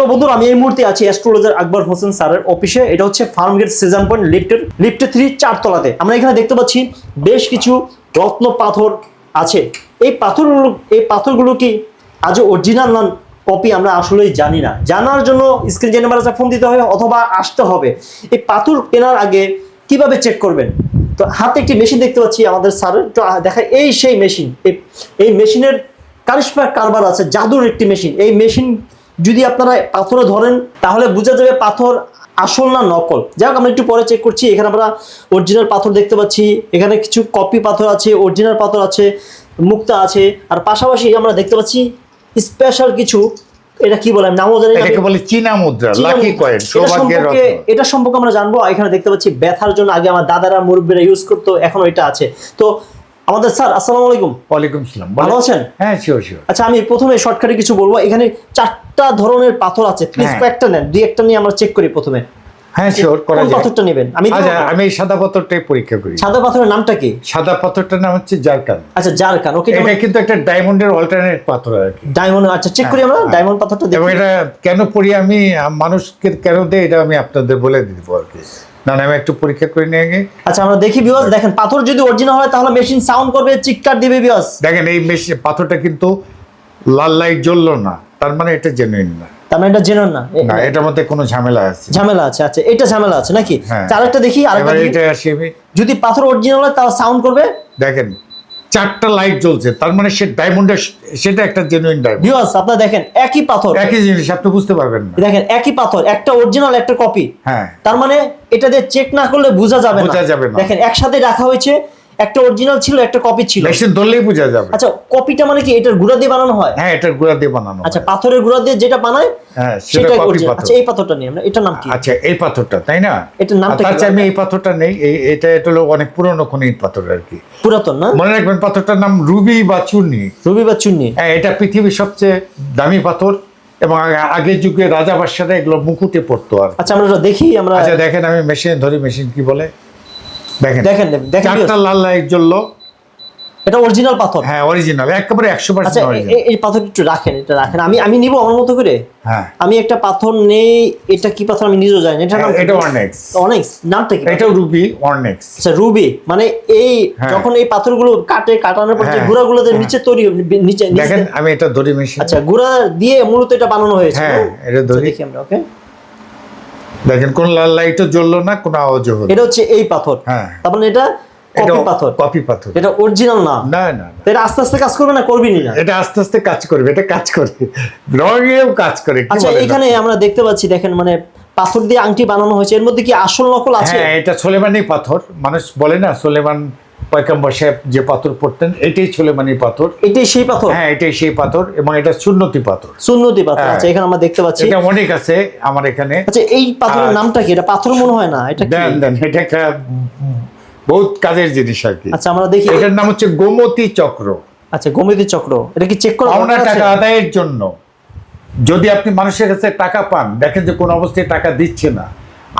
তো বন্ধুরা, আমি এই মুহূর্তে আছি অ্যাস্ট্রোলজার আকবর হোসেন স্যারের অফিসে এটা হচ্ছে ফার্ম গেট সিজন পয়েন্ট লিফটের লিফটে থ্রি চারতলাতে। আমরা এখানে দেখতে পাচ্ছি বেশ কিছু রত্ন পাথর আছে। এই পাথরগুলো এই পাথরগুলো কি আজও অরিজিনাল না কপি আমরা আসলেই জানি না। জানার জন্য স্ক্রিন যে নাম্বার ফোন দিতে হবে অথবা আসতে হবে। এই পাথর কেনার আগে কীভাবে চেক করবেন? তো হাতে একটি মেশিন দেখতে পাচ্ছি আমাদের স্যারের তো দেখা, এই সেই মেশিন এই মেশিনের কারিশমা কারবার আছে, জাদুর একটি মেশিন এই মেশিন যদি আপনারা পাথরে ধরেন তাহলে বোঝা যাবে পাথর আসল না নকল। যাই হোক আমরা একটু পরে চেক করছি। এখানে আমরা অরিজিনাল পাথর দেখতে পাচ্ছি। এখানে কিছু কপি পাথর আছে অরিজিনাল পাথর আছে মুক্তা আছে। আর পাশাপাশি আমরা দেখতে পাচ্ছি স্পেশাল কিছু এটা কি বলে নামও জানি এটাকে বলে চীনা মুদ্রা লাকি কয়েন এটা সৌভাগ্যের সম্পর্কে রত্ন। এটা সম্পর্কে আমরা জানব। এখানে দেখতে পাচ্ছি ব্যথার জন্য আগে আমার দাদারা মুরব্বীরা ইউজ করতো এখন এটা আছে। তো আমাদের স্যার আসসালামু আলাইকুম। ওয়ালাইকুম সালাম। ভালো আছেন? হ্যাঁ শিওর শিওর আচ্ছা আমি প্রথমে শর্টকাটে কিছু বলব। এখানে চারটা ধরনের পাথর আছে। প্লিজ হ্যাঁ। কয়েকটা নেন দুই একটা নিয়ে আমরা চেক করি প্রথমে। হ্যাঁ শিওর করা যায়। পাথরটা নেবেন? আমি আচ্ছা আমি এই সাদা পাথরটাই পরীক্ষা করি। সাদা পাথরের নামটা কি? সাদা পাথরটার নাম হচ্ছে জারকান। আচ্ছা জারকান ওকে এটা কিন্তু একটা ডায়মন্ডের অল্টারনেট পাথর আর কি। ডায়মন্ড আচ্ছা চেক করি আমরা ডায়মন্ড পাথরটা দেখি। এটা কেন পড়ি আমি মানুষকে কেন এটা আমি আপনাদের বলে দিব আর কি। না না, আমি একটু পরীক্ষা করে নিয়ে আচ্ছা আমরা দেখি বিওয়াস দেখেন পাথর যদি অরিজিনাল হয় তাহলে মেশিন সাউন্ড করবে চিৎকার দিবে বিওয়াস দেখেন এই মেশিন পাথরটা কিন্তু লাল লাইট জ্বললো না তার মানে এটা জেনুইন না। তার মানে এটা জেনুইন না। না এটার মধ্যে কোনো ঝামেলা আছে। ঝামেলা আছে আচ্ছা এটা ঝামেলা আছে নাকি? হ্যাঁ। দেখি আরেকটা এটা যদি পাথর অরিজিনাল হয় তাহলে সাউন্ড করবে? দেখেন চারটা লাইট জ্বলছে তার মানে সে ডায়মন্ডের সেটা একটা জেনুইন ডায়মন্ড আপনারা দেখেন একই পাথর। একই জিনিস আপনি বুঝতে পারবেন না। দেখেন একই পাথর একটা অরিজিনাল একটা কপি হ্যাঁ। তার মানে এটা দিয়ে চেক না করলে বোঝা যাবে না। বোঝা যাবে না। দেখেন একসাথে রাখা হয়েছে একটা অরিজিনাল ছিল একটা কপি ছিল। মেশিন ধরলেই বোঝা যাবে। আচ্ছা কপিটা মানে কি? এটার গুঁড়া দিয়ে বানানো হয়? হ্যাঁ এটার গুঁড়া দিয়ে বানানো আচ্ছা পাথরের গুঁড়া দিয়ে যেটা বানায় হ্যাঁ সেটা কপি পাথর। আচ্ছা এই পাথরটা নিয়ে আমরা এটার নাম কি? আচ্ছা এই পাথরটা তাই না? এটার নামটা কি আমি এই পাথরটা নেই এটা এটা হলো অনেক পুরনো খনিজ পাথর আর কি। পুরাতন না? মনে রাখবেন পাথরটার নাম রুবি বা চূর্ণি রুবি বা চুন্নি। হ্যাঁ এটা পৃথিবীর সবচেয়ে দামি পাথর এবং আগে- আগের যুগে রাজা বাদশারা এগুলো মুকুটে পড়তো আর আচ্ছা আমরা দেখি আমরা আচ্ছা দেখেন আমি মেশিন ধরি মেশিন কি বলে? দেখেন। দেখেন দেখেন চারটা লাল লাইট জ্বললো। এটা অরিজিনাল পাথর। হ্যাঁ অরিজিনাল একেবারে একশো আচ্ছা পার্সেন্ট এ- এই পাথর একটু রাখেন এটা রাখেন। আমি আমি নিব আমার মতো করে? হ্যাঁ। আমি একটা পাথর নেই এটা কি পাথর আমি নিজেও জানি নাম হ্যাঁ, এটা অনেক্স অনেক নামটা কি? এটাও রুবি অনেক্স আচ্ছা রুবি মানে এই হ্যাঁ। যখন এই পাথরগুলো কাটে কাটানোর পর যে হ্যাঁ, গুঁড়াগুলো। নিচে তৈরি নিচে নিচে- দেখেন আমি এটা ধরি মেশিন আচ্ছা গুঁড়া দিয়ে মূলত এটা বানানো হয়েছে হ্যাঁ এটা আচ্ছা, ধরি দেখি আমরা ওকে দেখেন কোন লাল লাইটও জ্বললো না কোনো আওয়াজও হলো এটা হচ্ছে এই পাথর। হ্যাঁ। তার মানে এটা কপি পাথর। কপি পাথর। এটা অরিজিনাল না। না না। এটা আস্তে আস্তে কাজ করবে না করবি না এটা আস্তে আস্তে কাজ করবে এটা কাজ করে। রঙেও কাজ করে আচ্ছা এখানে আমরা দেখতে পাচ্ছি দেখেন মানে পাথর দিয়ে আংটি বানানো হয়েছে। এর মধ্যে কি আসল নকল আছে? হ্যাঁ এটা সোলেমানি পাথর। মানুষ বলে না সোলেমান পয়কাম্বর সাহেব যে পাথর পড়তেন এটাই সোলেমানি পাথর। এটাই সেই পাথর? হ্যাঁ এটাই সেই পাথর এবং এটা সুন্নতি পাথর। সুন্নতি পাথর। হ্যাঁ। আচ্ছা এখানে আমরা দেখতে পাচ্ছি। এটা অনেক আছে আমার এখানে। আচ্ছা এই পাথরের নামটা কি? এটা পাথর মনে হয় না এটা দেন দেন এটা একটা বহুত কাজের জিনিস আর কি। আচ্ছা আমরা দেখি। এটার নাম হচ্ছে গোমতী চক্র। আচ্ছা গোমতী চক্র। এটা কি চেক করা পাওনা টাকা আদায়ের জন্য। যদি আপনি মানুষের কাছে টাকা পান দেখেন যে কোন অবস্থায় টাকা দিচ্ছে না।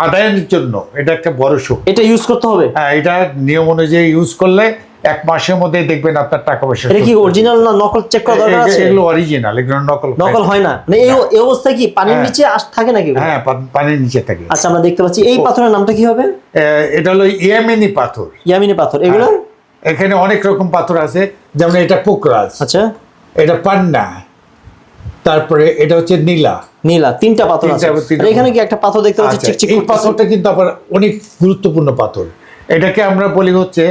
আদায়ের জন্য এটা একটা বড় শক্তি। এটা ইউজ করতে হবে? হ্যাঁ এটা নিয়ম অনুযায়ী ইউজ করলে এক মাসের মধ্যে দেখবেন আপনার টাকা পয়সা এটা কি অরিজিনাল না নকল চেক করা দরকার আছে? এগুলো অরিজিনাল এগুলো নকল নকল হয় না। মানে এই এই অবস্থায় কি পানির হ্যাঁ। নিচে আস থাকে নাকি হ্যাঁ পানির নিচে থাকে। আচ্ছা আমরা দেখতে পাচ্ছি। এই পাথরের নামটা কি হবে? এটা হলো ইয়ামিনি পাথর। ইয়ামিনি পাথর। এগুলো? হ্যাঁ। এখানে অনেক রকম পাথর আছে। যেমন এটা পোকরাজ আচ্ছা। এটা পান্না তারপরে এটা হচ্ছে নীলা। নীলা তিনটা পাথর আছে। এখানে কি একটা পাথর দেখতে পাচ্ছি? আচ্ছা, চিকচিক এই পাথরটা কিন্তু আবার অনেক গুরুত্বপূর্ণ পাথর। এটাকে আমরা বলি হচ্ছে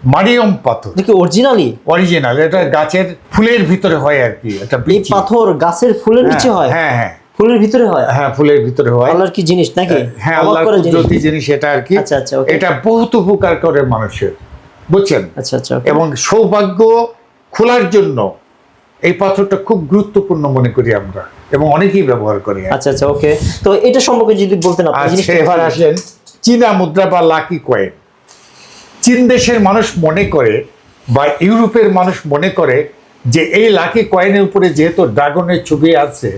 মারিয়ম পাথর। কি অরিজিনালি অরিজিনাল এটা গাছের ফুলের ভিতরে হয় আর কি এটা এই পাথর গাছের ফুলের নিচে হ্যাঁ, হয়? হ্যাঁ হ্যাঁ। ফুলের ভিতরে হয়? হ্যাঁ ফুলের ভিতরে হয়। আল্লাহর কি জিনিস নাকি? হ্যাঁ আল্লাহর জিনিস। কুদরতি জিনিস এটা আর কি। আচ্ছা, আচ্ছা, এটা বহুত উপকার করে মানুষের বুঝছেন? আচ্ছা আচ্ছা এবং সৌভাগ্য খোলার জন্য এই পাথরটা খুব গুরুত্বপূর্ণ মনে করি আমরা এবং অনেকেই ব্যবহার করি আচ্ছা আচ্ছা ওকে তো এটা সম্পর্কে যদি বলতেন এবার আসেন। চীনা মুদ্রা বা লাকি কয়েন। চীন দেশের মানুষ মনে করে বা ইউরোপের মানুষ মনে করে যে এই লাকি কয়েনের উপরে যেহেতু ড্রাগনের ছবি আছে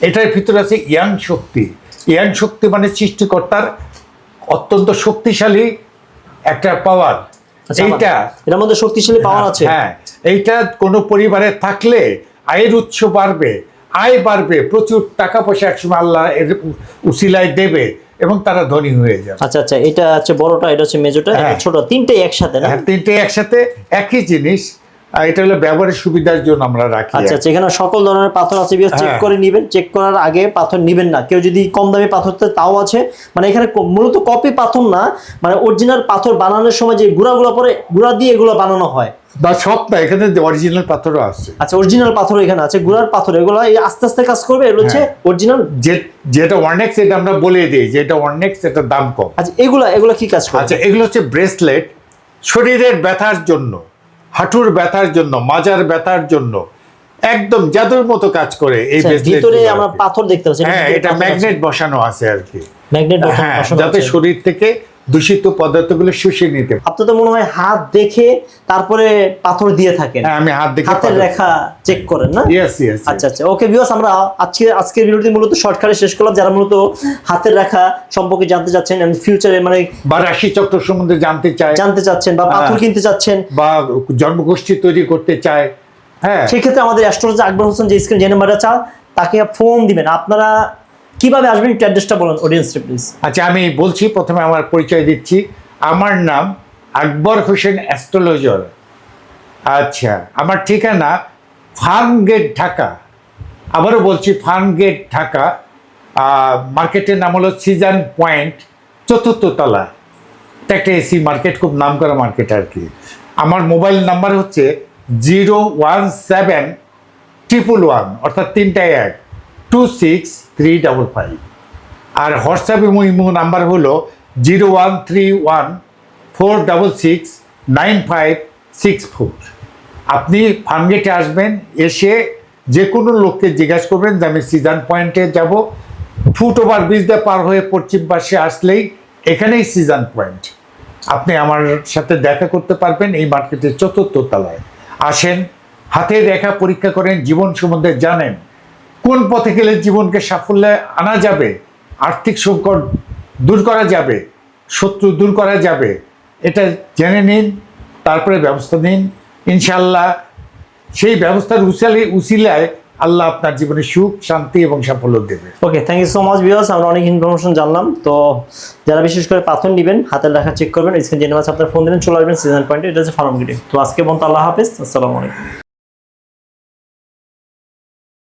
এটার ভিতরে আছে ইয়াং শক্তি। ইয়াং শক্তি মানে সৃষ্টিকর্তার অত্যন্ত শক্তিশালী একটা পাওয়ার আচ্ছা, এইটা এটার মধ্যে শক্তিশালী পাওয়ার আছে? হ্যাঁ এইটা কোনো পরিবারে থাকলে আয়ের উৎস বাড়বে আয় বাড়বে প্রচুর টাকা পয়সা একসময় আল্লাহ এর উসিলায় দেবে এবং তারা ধনী হয়ে যাবে আচ্ছা আচ্ছা এটা হচ্ছে বড়টা এটা হচ্ছে মেজোটা হ্যাঁ। ছোট তিনটে একসাথে না হ্যাঁ, তিনটে একসাথে একই জিনিস এটা হলো ব্যবহারের সুবিধার জন্য আমরা রাখি আচ্ছা আচ্ছা এখানে সকল ধরনের পাথর আছে চেক হ্যাঁ। করে নিবেন। চেক করার আগে পাথর নিবেন না। কেউ যদি কম দামি পাথর তাও আছে মানে এখানে মূলত কপি পাথর না মানে অরিজিনাল পাথর বানানোর সময় যে গুঁড়াগুলো পরে গুঁড়া দিয়ে এগুলো বানানো হয়। বা সব না এখানে অরিজিনাল পাথরও আছে। আচ্ছা অরিজিনাল পাথর এখানে আছে গুঁড়ার পাথর এগুলো আস্তে আস্তে কাজ করবে এগুলো হচ্ছে হ্যাঁ। অরিজিনাল যে যেটা ওয়ানেক্স এটা আমরা বলে দিই যে এটা ওয়ানেক্স এটা দাম কম। আচ্ছা এগুলা এগুলো কি কাজ করে? আচ্ছা এগুলো হচ্ছে ব্রেসলেট শরীরের ব্যথার জন্য। হাঁটুর ব্যথার জন্য মাজার ব্যথার জন্য একদম জাদুর মতো কাজ করে এই আচ্ছা, ভিতরে আমরা পাথর দেখতে পাচ্ছি হ্যাঁ এটা ম্যাগনেট বসানো আছে আর কি। ম্যাগনেট হ্যাঁ যাতে শরীর থেকে দূষিত পদার্থগুলো শুষে নিতে পারে। আপনার তো মনে হয় হাত দেখে তারপরে পাথর দিয়ে থাকেন? হ্যাঁ আমি হাত দেখে হাতের রেখা চেক করেন না? ইয়েস ইয়েস আচ্ছা আচ্ছা। ওকে ভিউয়ার্স আমরা আজকে আজকের ভিডিওটি মূলত শর্টকাটে শেষ করলাম। যারা মূলত হাতের রেখা সম্পর্কে জানতে চাচ্ছেন ফিউচারে মানে বা রাশি চক্র সম্বন্ধে জানতে চায় জানতে চাচ্ছেন বা পাথর হ্যাঁ। কিনতে চাচ্ছেন। বা জন্মগোষ্ঠী তৈরি করতে চায় হ্যাঁ। সেক্ষেত্রে আমাদের অ্যাস্ট্রোলজার আকবর হোসেন যে স্ক্রিন যে নাম্বারটা চা তাকে ফোন দিবেন। আপনারা কীভাবে আসবেন একটু অ্যাড্রেসটা বলেন অডিয়েন্সটা প্লিজ আচ্ছা আমি বলছি, প্রথমে আমার পরিচয় দিচ্ছি। আমার নাম আকবর হোসেন অ্যাস্ট্রোলজার। আচ্ছা আমার ঠিকানা ফার্ম গেট ঢাকা। আবারও বলছি ফার্ম গেট ঢাকা মার্কেটের নাম হলো সিজন পয়েন্ট, চতুর্থ তলা। একটা এসি মার্কেট, খুব নাম করা মার্কেট আর কি। আমার মোবাইল নাম্বার হচ্ছে zero one seven triple one, অর্থাৎ তিনটা এক, two six three double five আর হোয়াটসঅ্যাপ এবং ইমো নাম্বার হলো zero one three one four double six nine five six four আপনি ফার্মগেটে আসবেন, এসে যে কোনো লোককে জিজ্ঞাসা করবেন যে আমি সিজন পয়েন্টে যাব। ফুট ওভার ব্রিজ দিয়ে পার হয়ে পশ্চিম পাশে আসলেই এখানেই সিজন পয়েন্ট আপনি আমার সাথে দেখা করতে পারবেন এই মার্কেটের চতুর্থ তলায়। আসেন হাতের রেখা পরীক্ষা করেন, জীবন সম্বন্ধে জানেন। কোন পথে গেলে জীবনকে সাফল্যে আনা যাবে? আর্থিক সংকট দূর করা যাবে? শত্রু দূর করা যাবে? এটা জেনে নিন, তারপরে ব্যবস্থা নিন। ইনশাল্লাহ সেই ব্যবস্থার উসালে উসিলায় আল্লাহ আপনার জীবনে সুখ, শান্তি এবং সাফল্য দেবে। Okay thank you so much viewers আমরা অনেক ইনফরমেশন জানলাম। তো যারা বিশেষ করে পাথর নেবেন, হাতের রেখা চেক করবেন স্ক্রিন জেনে আপনার ফোন দিবেন চলে আসবেন সিজন পয়েন্টে এটা হচ্ছে ফার্ম তো আজকে বলতো আল্লাহ হাফিজ। আসসালামু আলাইকুম।